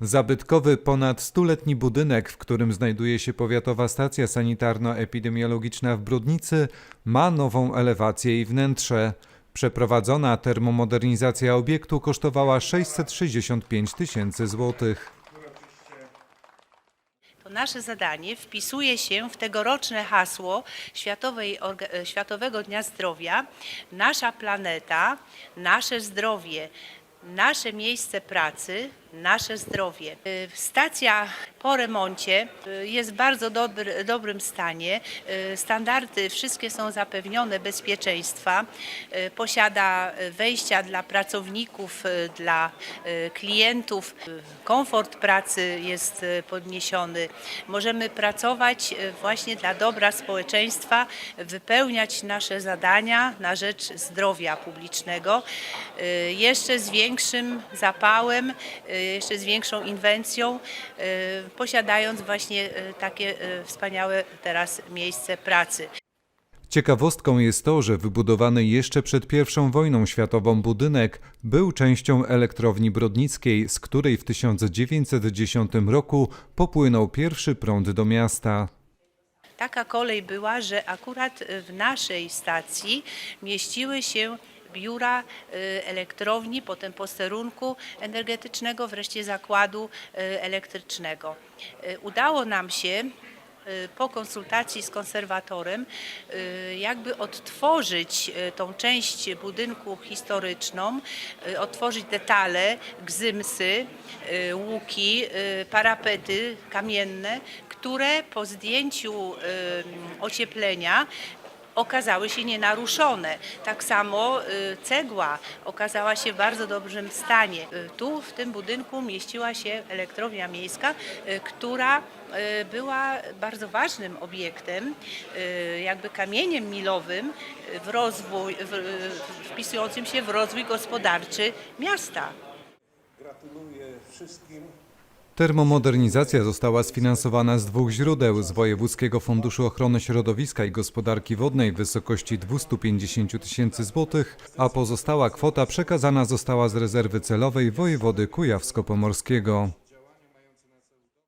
Zabytkowy ponad stuletni budynek, w którym znajduje się powiatowa stacja sanitarno-epidemiologiczna w Brudnicy, ma nową elewację i wnętrze. Przeprowadzona termomodernizacja obiektu kosztowała 665 tysięcy złotych. To nasze zadanie wpisuje się w tegoroczne hasło Światowej, e, Światowego Dnia Zdrowia Nasza planeta, nasze zdrowie, nasze miejsce pracy, nasze zdrowie. Y, Stacja po remoncie y, jest w bardzo dobry, dobrym stanie. Y, Standardy wszystkie są zapewnione bezpieczeństwa. Posiada wejścia dla pracowników, dla klientów. Komfort pracy jest podniesiony. Możemy pracować właśnie dla dobra społeczeństwa, wypełniać nasze zadania na rzecz zdrowia publicznego. Jeszcze z większym zapałem, jeszcze z większą inwencją, y, posiadając właśnie y, takie y, wspaniałe teraz miejsce pracy. Ciekawostką jest to, że wybudowany jeszcze przed I wojną światową budynek był częścią elektrowni brodnickiej, z której w 1910 roku popłynął pierwszy prąd do miasta. Taka kolej była, że akurat w naszej stacji mieściły się biura y, elektrowni, potem posterunku energetycznego, wreszcie zakładu y, elektrycznego. Y, Udało nam się po konsultacji z konserwatorem jakby odtworzyć tą część budynku historyczną, odtworzyć detale, gzymsy, łuki, parapety kamienne, które po zdjęciu ocieplenia okazały się nienaruszone. Tak samo y, cegła okazała się w bardzo dobrym stanie. Y, Tu w tym budynku mieściła się elektrownia miejska, y, która była bardzo ważnym obiektem, jakby kamieniem milowym w rozwój, w, wpisującym się w rozwój gospodarczy miasta. Gratuluję wszystkim. Termomodernizacja została sfinansowana z dwóch źródeł: z Wojewódzkiego Funduszu Ochrony Środowiska i Gospodarki Wodnej w wysokości 250 tysięcy złotych, a pozostała kwota przekazana została z rezerwy celowej wojewody kujawsko-pomorskiego.